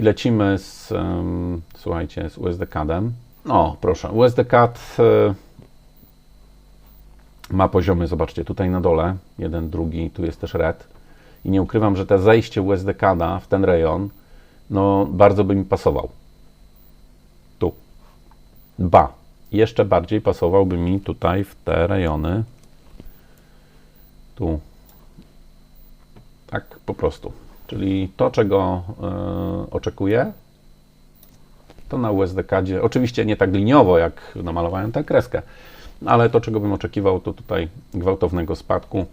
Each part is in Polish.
I lecimy z, em, słuchajcie, z USD CAD-em. No, proszę, USD CAD e, ma poziomy, zobaczcie, tutaj na dole, jeden, drugi, tu jest też red. I nie ukrywam, że to zejście USD CAD-a w ten rejon, no bardzo by mi pasował. Tu. Ba, jeszcze bardziej pasowałby mi tutaj w te rejony. Tu. Tak po prostu. Czyli to, czego e, oczekuję, to na USD-CADzie, oczywiście nie tak liniowo, jak namalowałem tę kreskę, ale to, czego bym oczekiwał, to tutaj gwałtownego spadku,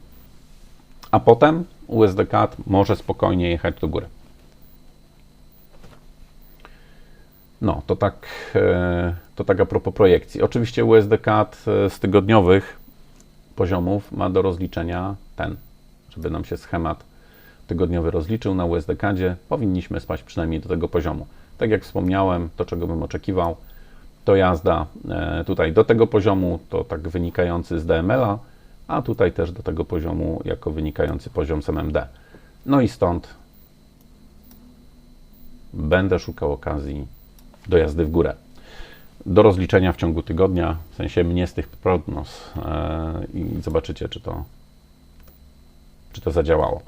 a potem USD-CAD może spokojnie jechać do góry. No, to tak, e, to tak a propos projekcji. Oczywiście USD-CAD z tygodniowych poziomów ma do rozliczenia ten, żeby nam się schemat tygodniowy rozliczył na USD-CADzie, powinniśmy spać przynajmniej do tego poziomu. Tak jak wspomniałem, to czego bym oczekiwał, to jazda e, tutaj do tego poziomu, to tak wynikający z DML-a, a tutaj też do tego poziomu jako wynikający poziom z MMD. No i stąd będę szukał okazji do jazdy w górę. Do rozliczenia w ciągu tygodnia, w sensie mnie z tych prognoz e, i zobaczycie, czy to, czy to zadziałało.